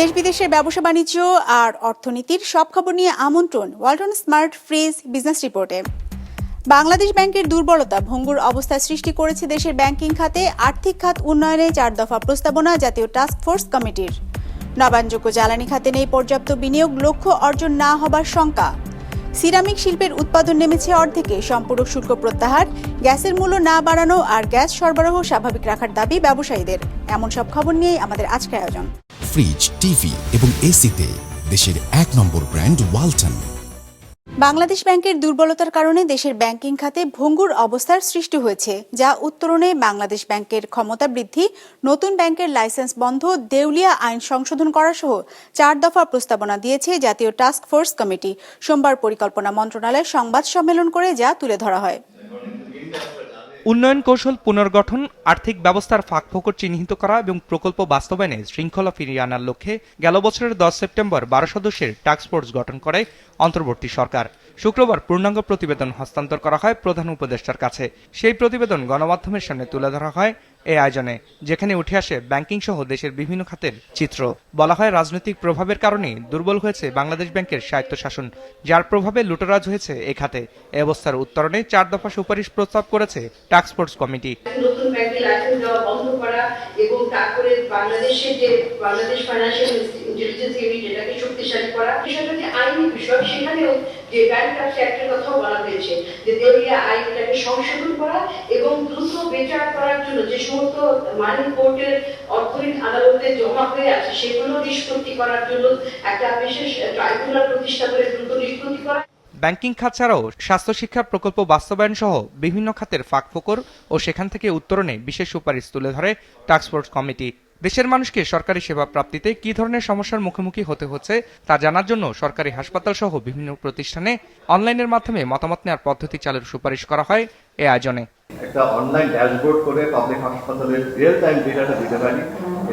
দেশ বিদেশের ব্যবসা বাণিজ্য আর অর্থনীতির সব খবর নিয়ে আমন্ত্রণ ওয়ালটন স্মার্ট ফ্রিজ বিজনেস রিপোর্টে। বাংলাদেশ ব্যাংকের দুর্বলতা, ভঙ্গুর অবস্থা সৃষ্টি করেছে দেশের ব্যাংকিং খাতে আর্থিক খাত উন্নয়নে চার দফা প্রস্তাবনা জাতীয় টাস্ক ফোর্স কমিটির। নবায়নযোগ্য জ্বালানি খাতে নেই পর্যাপ্ত বিনিয়োগ, লক্ষ্য অর্জন না হবার শঙ্কা। সিরামিক শিল্পের উৎপাদন নেমেছে অর্ধেকে, সম্পূরক শুল্ক প্রত্যাহার, গ্যাসের মূল্য না বাড়ানো আর গ্যাস সরবরাহ স্বাভাবিক রাখার দাবি ব্যবসায়ীদের। এমন সব খবর নিয়েই আমাদের আজকের আয়োজন। ফ্রিজ টিভি এবং এসিতে দেশের এক নম্বর ব্র্যান্ড ওয়ালটন। বাংলাদেশ ব্যাংকের দুর্বলতার কারণে দেশের ব্যাংকিং খাতে ভঙ্গুর অবস্থার সৃষ্টি হয়েছে, যা উত্তরণে বাংলাদেশ ব্যাংকের ক্ষমতা বৃদ্ধি, নতুন ব্যাংকের লাইসেন্স বন্ধ, দেউলিয়া আইন সংশোধন করা সহ চার দফা প্রস্তাবনা দিয়েছে জাতীয় টাস্ক ফোর্স কমিটি। সোমবার পরিকল্পনা মন্ত্রণালয়ে সংবাদ সম্মেলন করে যা তুলে ধরা হয়। উন্নয়ন কৌশল পুনর্গঠন, আর্থিক ব্যবস্থার ফাঁকফোকর চিহ্নিত করা এবং প্রকল্প বাস্তবায়নে শৃঙ্খলা ফিরিয়ে আনার লক্ষ্যে গেল বছরের দশ সেপ্টেম্বর বারো সদস্যের টাস্ক ফোর্স গঠন করে অন্তর্বর্তী সরকার। শুক্রবার পূর্ণাঙ্গ প্রতিবেদন হস্তান্তর করা হয় প্রধান উপদেষ্টার কাছে। সেই প্রতিবেদন গণমাধ্যমের সামনে তুলে ধরা হয় এই আয়োজনে, যেখানে উঠে আসে ব্যাংকিং সহ দেশের বিভিন্ন খাতের চিত্র। বলা হয়, রাজনৈতিক প্রভাবের কারণে দুর্বল হয়েছে বাংলাদেশ ব্যাংকের স্বায়ত্তশাসন, যার প্রভাবে লুটরাজ হয়েছে এ খাতে। এ অবস্থার উত্তরণে চার দফা সুপারিশ প্রস্তাব করেছে টাস্ক ফোর্স কমিটি নতুন এবং তারপরে বাংলাদেশের যে, বাংলাদেশ ফাইন্যান্সিয়াল ইন্টেলিজেন্স ইউনিট এটাকে শক্তিশালী করা বিষয়টা যে আইনি বিষয়, সেখানেও যে ব্যাংক ট্যাক্স অ্যাক্টের কথাও বলা হয়েছে, যে দেউলিয়া আইন এটাকে সংশোধন করা এবং দ্রুত বিচার করার জন্য যে সমস্ত মানি কোর্টের অর্থনীতি আদালতে জমা হয়ে আছে, সেগুলো নিষ্পত্তি করার জন্য একটা বিশেষ ট্রাইব্যুনাল প্রতিষ্ঠা করে দ্রুত নিষ্পত্তি করা ব্যাংকিং খাত ছাড়াও স্বাস্থ্য শিক্ষার প্রকল্প বাস্তবায়ন সহ বিভিন্ন খাতের ফাঁকফোকর ও সেখান থেকে উত্তরণে বিশেষ সুপারিশ তুলে ধরে টাস্কফোর্স কমিটি। দেশের মানুষকে সরকারি সেবা প্রাপ্তিতে কি ধরনের সমস্যার মুখোমুখি হতে হচ্ছে তা জানার জন্য সরকারি হাসপাতাল সহ বিভিন্ন প্রতিষ্ঠানে অনলাইনের মাধ্যমে মতামত নেওয়ার পদ্ধতি চালুর সুপারিশ করা হয় এ আয়োজনে। একটা অনলাইন ড্যাশবোর্ড করে পাবলিক হাসপাতালের রিয়েল টাইম ডেটাটা দিতে পারি।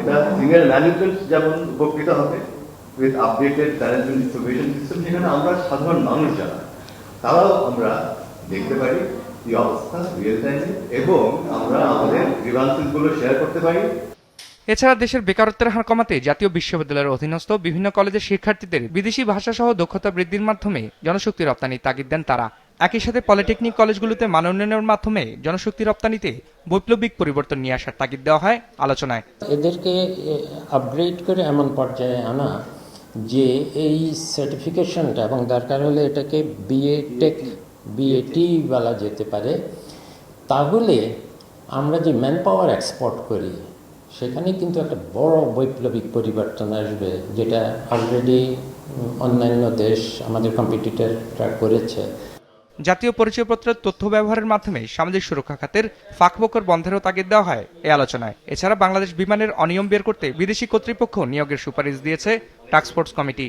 এটা ম্যানেজমেন্ট যেমন উপকৃত হবে with updated management information system যেখানে আমরা সাধারণ মানুষ যারা তারাও আমরা দেখতে পারি কি অবস্থা রিয়েল টাইমে এবং আমরা আমাদের গ্রিভান্সেসগুলো শেয়ার করতে পারি। এছাড়া দেশের বেকারত্বের হার কমাতে জাতীয় বিশ্ববিদ্যালয়ের অধীনস্থ বিভিন্ন কলেজের শিক্ষার্থীদের বিদেশি ভাষা সহ দক্ষতা বৃদ্ধির মাধ্যমে জনশক্তি রপ্তানি তাগিদ দেন তারা। একই সাথে পলিটেকনিক কলেজগুলোতে মান উন্নয়নের মাধ্যমে জনশক্তি রপ্তানিতে বৈপ্লবিক পরিবর্তন নিয়ে আসার তাগিদ দেওয়া হয় আলোচনায়। এদেরকে আপগ্রেড করে এমন পর্যায়ে আনা যে এই সার্টিফিকেশনটা এবং দরকার হলে এটাকে বিএ টেক বিএটি বলা যেতে পারে, তাহলে আমরা যে ম্যান পাওয়ার এক্সপোর্ট করি, সেখানে কিন্তু একটা বড় বৈপ্লবিক পরিবর্তন আসবে, যেটা অলরেডি অন্যান্য দেশ আমাদের কম্পিটিটররা করেছে। জাতীয় পরিচয়পত্রের তথ্য ব্যবহারের মাধ্যমে সামাজিক সুরক্ষা খাতের ফাঁকফোকর বন্ধেরও তাগিদ দেওয়া হয় এই আলোচনায়। এছাড়া বাংলাদেশ বিমানের অনিয়ম বের করতে বিদেশি কর্তৃপক্ষ নিয়োগের সুপারিশ দিয়েছে। Task force committee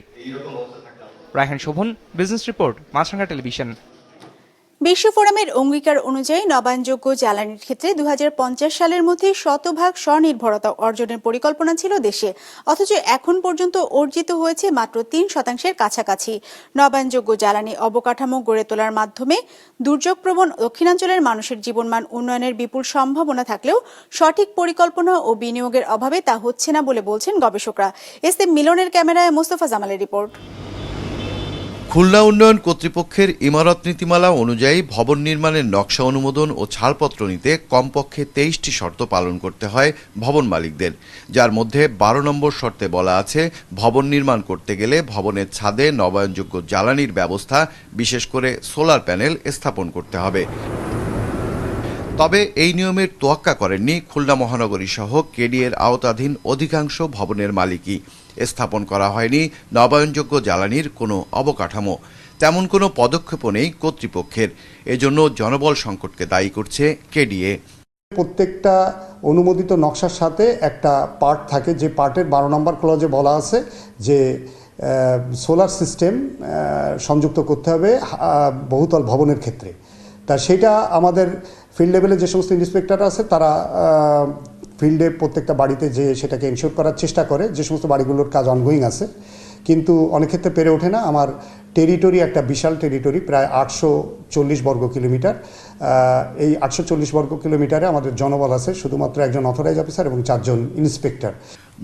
Raihan Shovon business report Maasranga television বিশ্ব ফোরামের অঙ্গীকার অনুযায়ী নবায়নযোগ্য জ্বালানির ক্ষেত্রে দু হাজার পঞ্চাশ সালের মধ্যে শতভাগ স্বনির্ভরতা অর্জনের পরিকল্পনা ছিল দেশে। অথচ এখন পর্যন্ত অর্জিত হয়েছে মাত্র তিন শতাংশের কাছাকাছি। নবায়নযোগ্য জ্বালানি অবকাঠামো গড়ে তোলার মাধ্যমে দুর্যোগপ্রবণ দক্ষিণাঞ্চলের মানুষের জীবনমান উন্নয়নের বিপুল সম্ভাবনা থাকলেও সঠিক পরিকল্পনা ও বিনিয়োগের অভাবে তা হচ্ছে না বলে বলছেন গবেষকরা। এস মিলনের ক্যামেরায় মোস্তফা জামালের রিপোর্ট। খুলনা উন্নয়ন কর্তৃপক্ষের ইমারত নীতিমালা অনুযায়ী ভবন নির্মাণের নকশা অনুমোদন ও ছাড়পত্র নিতে কমপক্ষে তেইশটি শর্ত পালন করতে হয় ভবন মালিকদের। যার মধ্যে বারো নম্বর শর্তে বলা আছে, ভবন নির্মাণ করতে গেলে ভবনের ছাদে নবায়নযোগ্য জ্বালানির ব্যবস্থা, বিশেষ করে সোলার প্যানেল স্থাপন করতে হবে। তবে এই নিয়মের তোয়াক্কা করেননি খুলনা মহানগরী সহ কেডিএর আওতাধীন অধিকাংশ ভবনের মালিকই। স্থাপন করা হয়নি। নবায়নযোগ্য জ্বালানির কোনো অবকাঠামো। তেমন কোনো পদক্ষেপও নেই কর্তৃপক্ষের। এজন্য জনবল সংকটকে দায়ী করছে কেডিএ। প্রত্যেকটা অনুমোদিত নকশার সাথে একটা পার্ট থাকে। যে পার্টের বারো নম্বর ক্লজে বলা আছে যে সোলার সিস্টেম সংযুক্ত করতে হবে বহুতল ভবনের ক্ষেত্রে। তা সেটা আমাদের ফিল্ড লেভেলে যে সমস্ত ইন্সপেক্টর আছে, তারা ফিল্ডে প্রত্যেকটা বাড়িতে যে সেটাকে এনশিওর করার চেষ্টা করে, যে সমস্ত বাড়িগুলোর কাজ অনগোয়িং আছে। কিন্তু অনেক ক্ষেত্রে পেরে ওঠে না। আমার টেরিটরি একটা বিশাল টেরিটরি প্রায় আটশো চল্লিশ বর্গ কিলোমিটার। এই আটশো চল্লিশ বর্গ কিলোমিটারে আমাদের জনবল আছে, শুধুমাত্র একজন অথরাইজ অফিসার এবং চারজন ইন্সপেক্টর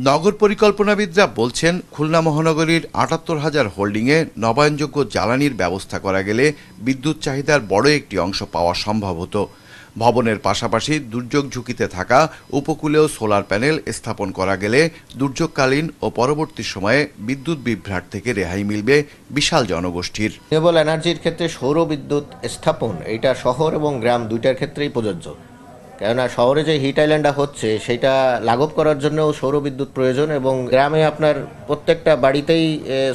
নগর পরিকল্পনাবিদরা বলছেন, খুলনা মহানগরীর আটাত্তর হাজার হোল্ডিংয়ে নবায়নযোগ্য জ্বালানির ব্যবস্থা করা গেলে বিদ্যুৎ চাহিদার বড় একটি অংশ পাওয়া সম্ভব হতো। ভবনের পাশাপাশি দুর্যোগ ঝুঁকিতে থাকা উপকূলেও সোলার প্যানেল স্থাপন করা গেলে দুর্যোগকালীন ও পরবর্তী সময়ে বিদ্যুৎ বিভ্রাট থেকে রেহাই মিলবে বিশাল জনগোষ্ঠীর। রিনিউয়েবল এনার্জির ক্ষেত্রে সৌর বিদ্যুৎ স্থাপন, এটা শহর এবং গ্রাম দুইটার ক্ষেত্রেই প্রযোজ্য। কেননা শহরে যে হিট আইল্যান্ডটা হচ্ছে, সেটা লাঘব করার জন্যও সৌর বিদ্যুৎ প্রয়োজন এবং গ্রামে আপনার প্রত্যেকটা বাড়িতেই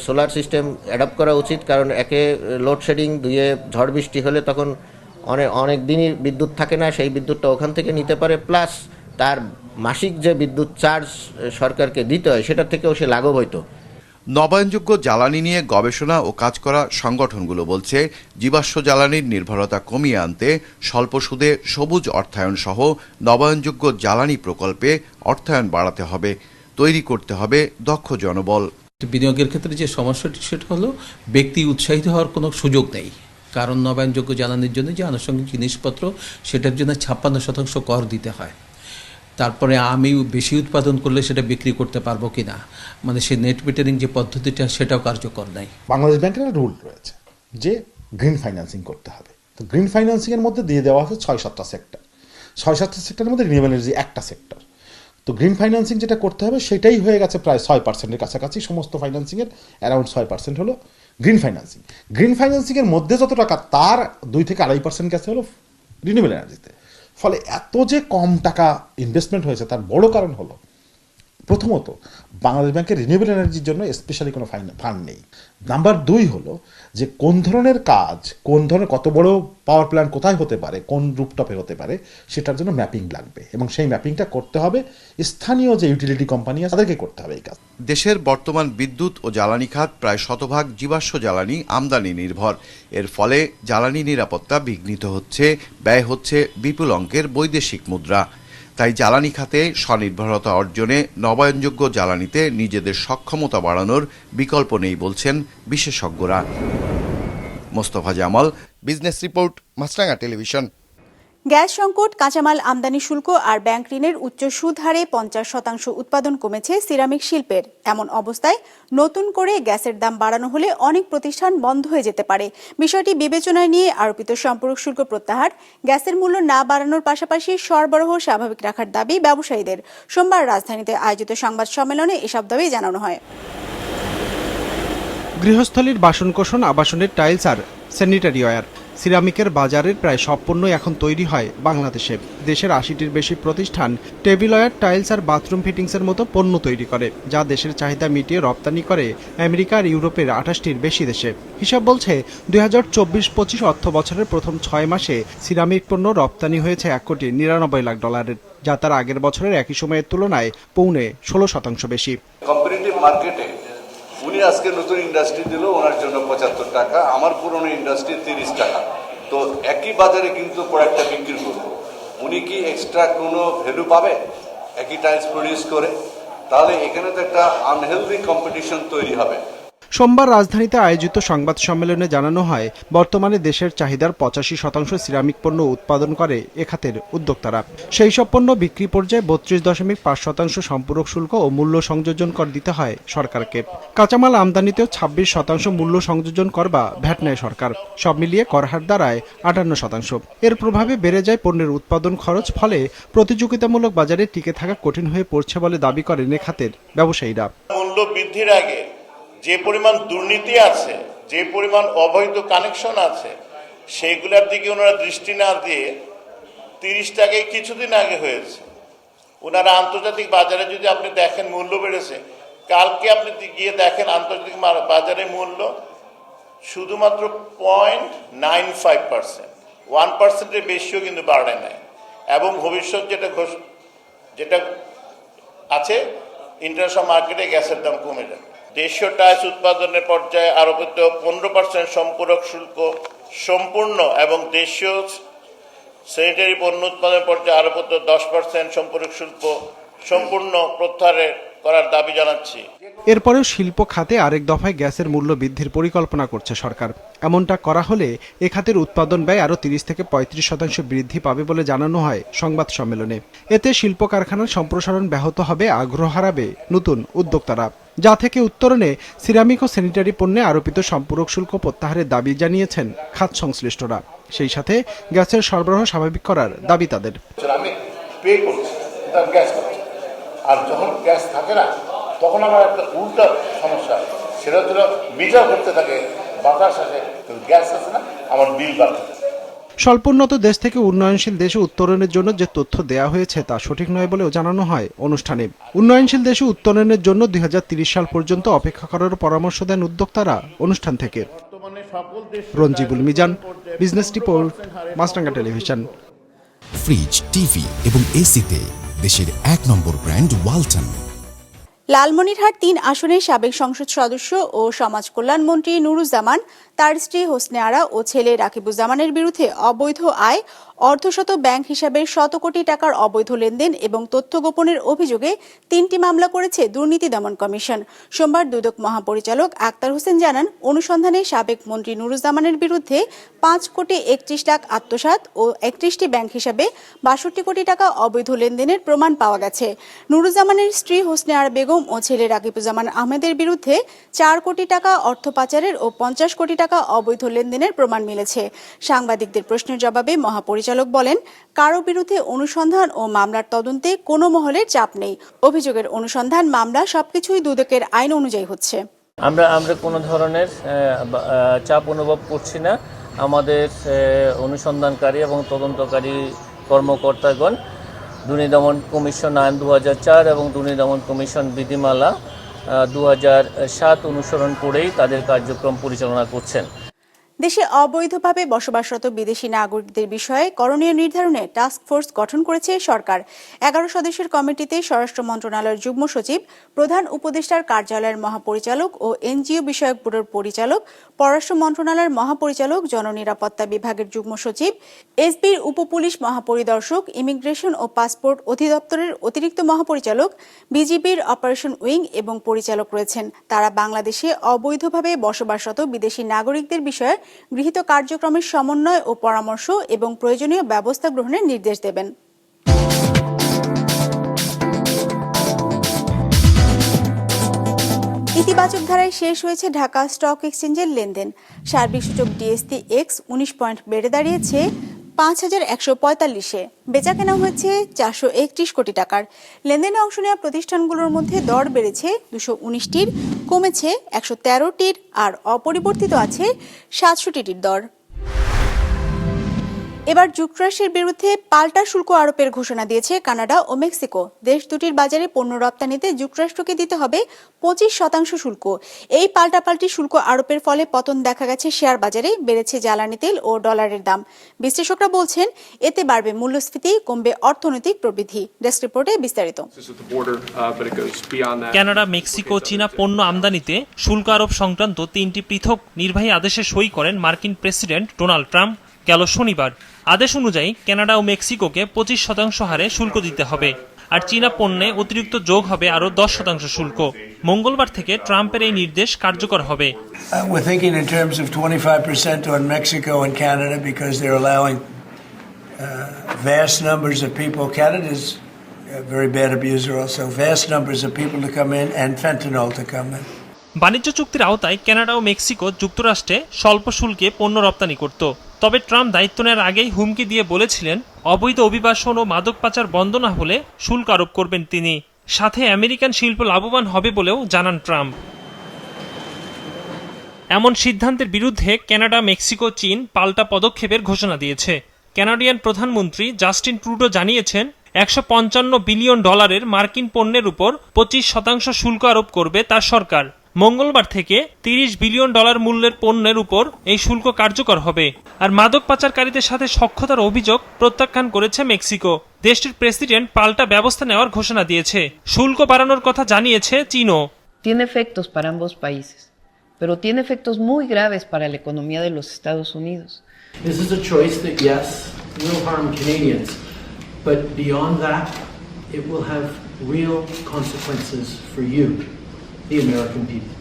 সোলার সিস্টেম অ্যাডাপ্ট করা উচিত। কারণ একে লোডশেডিং দুইয়ে ঝড় বৃষ্টি হলে তখন অনেক অনেক দিনই বিদ্যুৎ থাকে না সেই বিদ্যুৎটা ওখান থেকে নিতে পারে প্লাস তার মাসিক যে বিদ্যুৎ চার্জ সরকারকে দিতে হয় সেটার থেকেও সে লাঘব হইতো নবায়নযোগ্য জ্বালানি নিয়ে গবেষণা ও কাজ করা সংগঠনগুলো বলছে জীবাশ্ম জ্বালানির নির্ভরতা কমিয়ে আনতে স্বল্প সুদে সবুজ অর্থায়ন সহ নবায়নযোগ্য জ্বালানি প্রকল্পে অর্থায়ন বাড়াতে হবে তৈরি করতে হবে দক্ষ জনবল। বিনিয়োগের ক্ষেত্রে যে সমস্যাটি সেটা হলো ব্যক্তি উৎসাহিত হওয়ার কোনো সুযোগ নেই। কারণ নবায়নযোগ্য জ্বালানির জন্য যে আনুষঙ্গিক জিনিসপত্র, সেটার জন্য ছাপ্পান্ন শতাংশ কর দিতে হয়। তারপরে আমি বেশি উৎপাদন করলে সেটা বিক্রি করতে পারব কি না মানে সে নেট মিটারিং যে পদ্ধতিটা, সেটাও কার্যকর নাই। বাংলাদেশ ব্যাংকের একটা রুল রয়েছে যে গ্রিন ফাইন্যান্সিং করতে হবে। তো গ্রিন ফাইন্যান্সিংয়ের মধ্যে দিয়ে দেওয়া আছে ছয় সাতটা সেক্টর ছয় সাতটা সেক্টরের মধ্যে রিনিউয়েবল এনার্জি একটা সেক্টর তো গ্রিন ফাইন্যান্সিং যেটা করতে হবে, সেটাই হয়ে গেছে প্রায় ছয় পার্সেন্টের কাছাকাছি। সমস্ত ফাইন্যান্সিংয়ের অ্যারাউন্ড ছয় পার্সেন্ট হলো গ্রিন ফাইন্যান্সিং গ্রিন ফাইন্যান্সিংয়ের মধ্যে যত টাকা, তার দুই থেকে আড়াই পার্সেন্ট গেছে হলো রিনিউবেল এনার্জিতে ফলে এত যে কম টাকা ইনভেস্টমেন্ট হয়েছে, তার বড় কারণ হলো প্রথমত, বাংলাদেশ ব্যাংকের রিনিউয়েবল এনার্জির জন্য স্পেশালি কোনো ফান্ড নেই। নাম্বার দুই হলো যে, কোন ধরনের কাজ, কোন ধরনের, কত বড় পাওয়ার প্ল্যান্ট কোথায় হতে পারে, কোন রূপটপে হতে পারে, সেটার জন্য ম্যাপিং লাগবে। এবং সেই ম্যাপিংটা করতে হবে স্থানীয় যে ইউটিলিটি কোম্পানি আছে, তাদেরকে করতে হবে এই কাজ। দেশের বর্তমান বিদ্যুৎ ও জ্বালানি খাত প্রায় শতভাগ জীবাশ্ম জ্বালানি আমদানি নির্ভর। এর ফলে জ্বালানি নিরাপত্তা বিঘ্নিত হচ্ছে, ব্যয় হচ্ছে বিপুল অঙ্কের বৈদেশিক মুদ্রা। তাই জ্বালানি খাতে স্বনির্ভরতা অর্জনে নবায়নযোগ্য জ্বালানিতে নিজেদের সক্ষমতা বাড়ানোর বিকল্প নেই বলছেন বিশেষজ্ঞরা। Mostafa Jamal, business report Maasranga television. Gas সংকট, কাঁচামাল আমদানি শুল্ক আর ব্যাংক ঋণের উচ্চ সুদ হারে পঞ্চাশ শতাংশ উৎপাদন কমেছে সিরামিক শিল্পের। এমন অবস্থায় নতুন করে গ্যাসের দাম বাড়ানো হলে অনেক প্রতিষ্ঠান বন্ধ হয়ে যেতে পারে। বিষয়টি বিবেচনায় নিয়ে আরোপিত সম্পর্ক শুল্ক প্রত্যাহার গ্যাসের মূল্য না বাড়ানোর পাশাপাশি সরবরাহ স্বাভাবিক রাখার দাবি ব্যবসায়ীদের। সোমবার রাজধানীতে আয়োজিত সংবাদ সম্মেলনে এসব দাবি জানানো হয়। গৃহস্থলীর বাসনকোসন, আবাসনের টাইলস আর স্যানিটারি ওয়্যার। সিরামিকের বাজারের প্রায় সব পণ্যই এখন তৈরি হয় বাংলাদেশে। দেশের আশিটির বেশি প্রতিষ্ঠান টেবিল ওয়্যার টাইলস আর বাথরুম ফিটিংসের মতো পণ্য তৈরি করে, যা দেশের চাহিদা মিটিয়ে রপ্তানি করে আমেরিকা আর ইউরোপের আঠাশটির বেশি দেশে। হিসাব বলছে, দুই হাজার চব্বিশ পঁচিশ অর্থ বছরের প্রথম ছয় মাসে সিরামিক পণ্য রপ্তানি হয়েছে এক কোটি নিরানব্বই লাখ ডলারের, যা তার আগের বছরের একই সময়ের তুলনায় পৌনে ষোলো শতাংশ বেশি। কম্পিটিটিভ মার্কেটে উনি আজকে নতুন ইন্ডাস্ট্রি দিল, ওনার জন্য পঁচাত্তর টাকা, আমার পুরনো ইন্ডাস্ট্রি তিরিশ টাকা। তো একই বাজারে কিন্তু প্রোডাক্টটা বিক্রি করব। উনি কি এক্সট্রা কোনো ভ্যালু পাবে? একই টাইলস প্রডিউস করে? তাহলে এখানে তো একটা আনহেলদি কম্পিটিশন তৈরি হবে। সোমবার রাজধানীতে আয়োজিত সংবাদ সম্মেলনে জানানো হয়, বর্তমানে দেশের চাহিদার পঁচাশি শতাংশ সিরামিক পণ্য উৎপাদন করে এ খাতের উদ্যোক্তারা। সেই সব পণ্য বিক্রি পর্যায়ে বত্রিশ দশমিক পাঁচ শতাংশ সম্পূরক শুল্ক ও মূল্য সংযোজন কর দিতে হয় সরকারকে। কাঁচামাল আমদানিতেও ছাব্বিশ শতাংশ মূল্য সংযোজন কর বা ভ্যাট নেয় সরকার। সব মিলিয়ে কর হার দাঁড়ায় আটান্ন শতাংশ। এর প্রভাবে বেড়ে যায় পণ্যের উৎপাদন খরচ, ফলে প্রতিযোগিতামূলক বাজারে টিকে থাকা কঠিন হয়ে পড়ছে বলে দাবি করেন এ খাতের ব্যবসায়ীরা। মূল্য বৃদ্ধির আগে যে পরিমাণ দুর্নীতি আছে, যে পরিমাণ অবৈধ কানেকশন আছে, সেগুলোর দিকে ওনারা দৃষ্টি না দিয়ে তিরিশ টাকায় কিছুদিন আগে হয়েছে। ওনারা আন্তর্জাতিক বাজারে যদি আপনি দেখেন মূল্য বেড়েছে, কালকে আপনি গিয়ে দেখেন আন্তর্জাতিক বাজারে মূল্য শুধুমাত্র point nine five percent one পার্সেন্টের বেশিও কিন্তু বাড়ে নাই। এবং ভবিষ্যৎ যেটা ঘোষ যেটা আছে ইন্টারন্যাশনাল মার্কেটে গ্যাসের দাম কমে যাবে। দেশীয় টাইলস উৎপাদনের পর্যায়ে আরোপিত পনেরো পার্সেন্ট সম্পূরক শুল্ক সম্পূর্ণ এবং দেশীয় স্যানিটারি পণ্য উৎপাদনের পর্যায়ে আরোপিত দশ পার্সেন্ট সম্পূরক শুল্ক সম্পূর্ণ প্রত্যাহারের করার দাবি জানাচ্ছি। এরপরেও শিল্প খাতে আরেক দফায় গ্যাসের মূল্য বৃদ্ধির পরিকল্পনা করছে সরকার। এমনটা করা হলে এ খাতের উৎপাদন ব্যয় আরও তিরিশ থেকে পঁয়ত্রিশ শতাংশ বৃদ্ধি পাবে বলে জানানো হয় সংবাদ সম্মেলনে। এতে শিল্প কারখানার সম্প্রসারণ ব্যাহত হবে, আগ্রহ হারাবে নতুন উদ্যোক্তারা। যা থেকে উত্তরণে সিরামিক ও স্যানিটারি পণ্যে আরোপিত সম্পূরক শুল্ক প্রত্যাহারের দাবি জানিয়েছেন খাত সংশ্লিষ্টরা। সেই সাথে গ্যাসের সরবরাহ স্বাভাবিক করার দাবি তাদের। আমি পে করছি গ্যাস আর যখন গ্যাস থাকে না, তখন আমার একটা সমস্যা সেটা মিটার করতে থাকে, বাতাস আসে গ্যাস না আমার বিল বাড়তে থাকে। স্বল্পোন্নত দেশ থেকে উন্নয়নশীল দেশে উত্তরণের জন্য যে তথ্য দেয়া হয়েছে তা সঠিক নয় বলেও জানানো হয় অনুষ্ঠানে। উন্নয়নশীল দেশে উত্তরণের জন্য দুই সাল পর্যন্ত অপেক্ষা করার পরামর্শ দেন উদ্যোক্তারা অনুষ্ঠান থেকে। Ranjibul Mizan business report Maasranga television. Fridge TV এবং এসিতে দেশের এক নম্বর ব্র্যান্ড ওয়ালটন। লালমনিরহাট তিন আসনের সাবেক সংসদ সদস্য ও সমাজ কল্যাণ মন্ত্রী নুরুজ্জামান তার স্ত্রী হোসনে আরা ও ছেলে রাকিবুজ্জামানের বিরুদ্ধে অবৈধ আয়, অর্ধশত ব্যাংক হিসাবে শত কোটি টাকার অবৈধ লেনদেন এবং তথ্য গোপনের অভিযোগে তিনটি মামলা করেছে দুর্নীতি দমন কমিশন। সোমবার দুদক মহাপরিচালক আক্তার হোসেন জানান, অনুসন্ধানে সাবেক মন্ত্রী নুরুজ্জামানের বিরুদ্ধে পাঁচ কোটি একত্রিশ লাখ আত্মসাৎ ও একত্রিশটি ব্যাংক হিসাবে বাষট্টি কোটি টাকা অবৈধ লেনদেনের প্রমাণ পাওয়া গেছে। নুরুজ্জামানের স্ত্রী হোসনে আরা বেগম ও ছেলে রাকিবুজ্জামান আহমেদের বিরুদ্ধে চার কোটি টাকা অর্থ পাচারের ও পঞ্চাশ কোটি টাকা অবৈধ লেনদেনের প্রমাণ মিলেছে। সাংবাদিকদের প্রশ্নের জবাবে মহাপরিচালক বলেন কারও বিরুদ্ধে অনুসন্ধান ও মামলার তদন্তে কোনো মহলের চাপ নেই। অভিযোগের অনুসন্ধান, মামলা সবকিছুই দুদকের আইন অনুযায়ী হচ্ছে। আমরা আমরা কোনো ধরনের চাপ অনুভব করছি না। আমাদের অনুসন্ধানকারী এবং তদন্তকারী কর্মকর্তাগণ, দুর্নীতি দমন কমিশন আইন দু এবং দুর্নীতি দমন কমিশন বিধিমালা দু অনুসরণ করেই তাদের কার্যক্রম পরিচালনা করছেন। দেশে অবৈধভাবে বসবাসরত বিদেশি নাগরিকদের বিষয়ে করণীয় নির্ধারণে টাস্ক ফোর্স গঠন করেছে সরকার। এগারো সদস্যের কমিটিতে স্বরাষ্ট্র মন্ত্রণালয়ের যুগ্ম সচিব, প্রধান উপদেষ্টার কার্যালয়ের মহাপরিচালক ও এনজিও বিষয়ক ব্যুরোর পরিচালক, পররাষ্ট্র মন্ত্রণালয়ের মহাপরিচালক, জননিরাপত্তা বিভাগের যুগ্ম সচিব, এসবির উপপুলিশ মহাপরিদর্শক, ইমিগ্রেশন ও পাসপোর্ট অধিদপ্তরের অতিরিক্ত মহাপরিচালক, বিজিবির অপারেশন উইং এবং পরিচালক রয়েছেন। তারা বাংলাদেশে অবৈধভাবে বসবাসরত বিদেশি নাগরিকদের বিষয়ে গৃহীত কার্যক্রমের সমন্বয় ও পরামর্শ এবং প্রয়োজনীয় ব্যবস্থা গ্রহণের নির্দেশ দেবেন। ইতিবাচক ধারায় শেষ হয়েছে ঢাকা স্টক এক্সচেঞ্জের লেনদেন। সার্বিক সূচক ডিএসটি এক্স উনিশ পয়েন্ট বেড়ে দাঁড়িয়েছে। পাঁচ হাজার একশো পঁয়তাল্লিশে। বেচা কেনা হয়েছে চারশো একত্রিশ কোটি টাকার। লেনদেনে অংশ নেওয়া প্রতিষ্ঠানগুলোর মধ্যে দর বেড়েছে দুশো উনিশটির, কমেছে একশো তেরোটির, আর অপরিবর্তিত আছে সাতষট্টিটির দর। এবার যুক্তরাষ্ট্রের বিরুদ্ধে পাল্টা শুল্ক আরোপের ঘোষণা দিয়েছে কানাডা ও মেক্সিকো। দেশ দুটির বাজারে পণ্য রপ্তানিতে যুক্তরাষ্ট্রকে দিতে হবে পঁচিশ শতাংশ শুল্ক। এই পাল্টাপাল্টি শুল্ক আরোপের ফলে পতন দেখা গেছে শেয়ার বাজারে বেড়েছে জ্বালানি তেল ও ডলারের দাম। বিশ্লেষকরা বলছেন এতে বাড়বে মূল্যস্ফীতি কমবে অর্থনৈতিক প্রবৃদ্ধি। ডেস্ক রিপোর্টে বিস্তারিত। কানাডা মেক্সিকো চীনা পণ্য আমদানিতে শুল্ক আরোপ সংক্রান্ত তিনটি পৃথক নির্বাহী আদেশে সই করেন মার্কিন প্রেসিডেন্ট ডোনাল্ড ট্রাম্প গেল শনিবার। আদেশ অনুযায়ী কানাডা ও মেক্সিকোকে পঁচিশ শতাংশ হারে শুল্ক দিতে হবে। আর চীনা পণ্যে অতিরিক্ত যোগ হবে আরও দশ শতাংশ শুল্ক। মঙ্গলবার থেকে ট্রাম্পের এই নির্দেশ কার্যকর হবে। বাণিজ্য চুক্তির আওতায় কানাডা ও মেক্সিকো যুক্তরাষ্ট্রে স্বল্প শুল্কে পণ্য রপ্তানি করত। তবে ট্রাম্প দায়িত্ব নেওয়ার আগেই হুমকি দিয়ে বলেছিলেন, অবৈধ অভিবাসন ও মাদক পাচার বন্ধ না হলে শুল্ক আরোপ করবেন তিনি। সাথে আমেরিকান শিল্প লাভবান হবে বলেও জানান ট্রাম্প। এমন সিদ্ধান্তের বিরুদ্ধে কানাডা, মেক্সিকো, চীন পাল্টা পদক্ষেপের ঘোষণা দিয়েছে। কানাডিয়ান প্রধানমন্ত্রী জাস্টিন ট্রুডো জানিয়েছেন, একশো পঞ্চান্ন বিলিয়ন ডলারের মার্কিন পণ্যের উপর পঁচিশ শতাংশ শুল্ক আরোপ করবে তার সরকার। মঙ্গলবার থেকে তিরিশ বিলিয়ন ডলার মূল্যের পণ্যের উপর এই শুল্ক কার্যকর হবে আর মাদক পাচারকারীদের সাথে সক্ষতার অভিযোগ প্রত্যাখ্যান করেছে মেক্সিকো দেশটির প্রেসিডেন্ট পাল্টা ব্যবস্থা নেওয়ার ঘোষণা দিয়েছে শুল্ক বাড়ানোর কথা জানিয়েছে চীনও Tiene efectos para ambos países, pero tiene efectos muy graves para la economía de los Estados Unidos. This is a choice that, yes, will harm Canadians, but beyond that, it will have real consequences for you, the American people.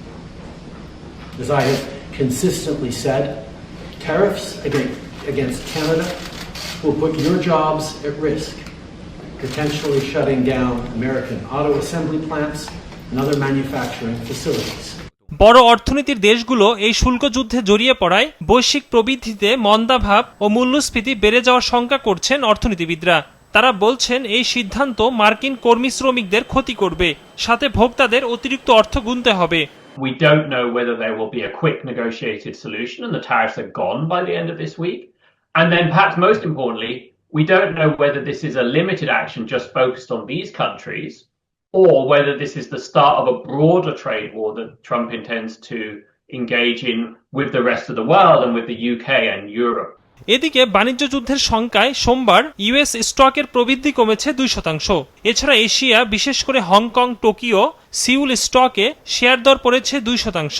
As I have consistently said, tariffs against, Canada will put your jobs at risk, potentially shutting down American auto assembly plants and other manufacturing facilities. বড় অর্থনীতির দেশগুলো এই শুল্ক যুদ্ধে জড়িয়ে পড়ায় বৈশ্বিক প্রবৃদ্ধিতে মন্দাভাব ও মূল্যস্ফীতি বেড়ে যাওয়ার শঙ্কা করছেন অর্থনীতিবিদরা তারা বলছেন এই সিদ্ধান্ত মার্কিন কর্মী শ্রমিকদের ক্ষতি করবে সাথে ভোক্তাদের অতিরিক্ত অর্থ গুনতে হবে We don't know whether there will be a quick negotiated solution and the tariffs are gone by the end of this week. And then, perhaps most importantly, we don't know whether this is a limited action just focused on these countries or whether this is the start of a broader trade war that Trump intends to engage in with the rest of the world and with the UK and Europe. এদিকে বাণিজ্য যুদ্ধের শঙ্কায় সোমবার US স্টকের প্রবৃদ্ধি কমেছে দুই শতাংশ। এছাড়া এশিয়া, বিশেষ করে হংকং, টোকিও, সিউল স্টকে শেয়ার দর পড়েছে দুই শতাংশ।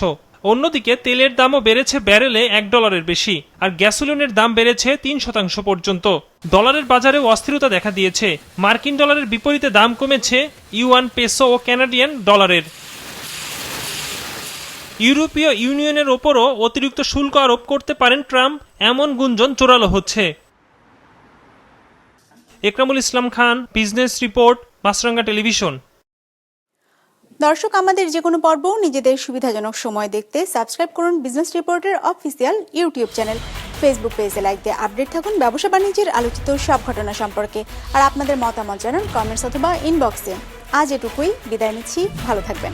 অন্যদিকে তেলের দামও বেড়েছে ব্যারেলে এক ডলারের বেশি, আর গ্যাসোলিনের দাম বেড়েছে তিন শতাংশ পর্যন্ত। ডলারের বাজারেও অস্থিরতা দেখা দিয়েছে। মার্কিন ডলারের বিপরীতে দাম কমেছে ইউয়ান পেসো ও ক্যানাডিয়ান ডলারের। ইউরোপীয় ইউনিয়নের ওপরও অতিরিক্ত শুল্ক আরোপ করতে পারেন ট্রাম্প, এমন গুঞ্জন চোরালো হচ্ছে। Ekramul Islam Khan, business report, Maasranga television. দর্শক, আমাদের যে কোনো পর্ব নিজেদের সুবিধাজনক সময় দেখতে সাবস্ক্রাইব করুন বিজনেস রিপোর্টের অফিসিয়াল ইউটিউব চ্যানেল। ফেসবুক পেজে লাইক দিয়ে আপডেট থাকুন ব্যবসা বাণিজ্যের আলোচিত সব ঘটনা সম্পর্কে আর আপনাদের মতামত জানান কমেন্টস অথবা ইনবক্সে। আজ এটুকুই, বিদায় নিচ্ছি, ভালো থাকবেন।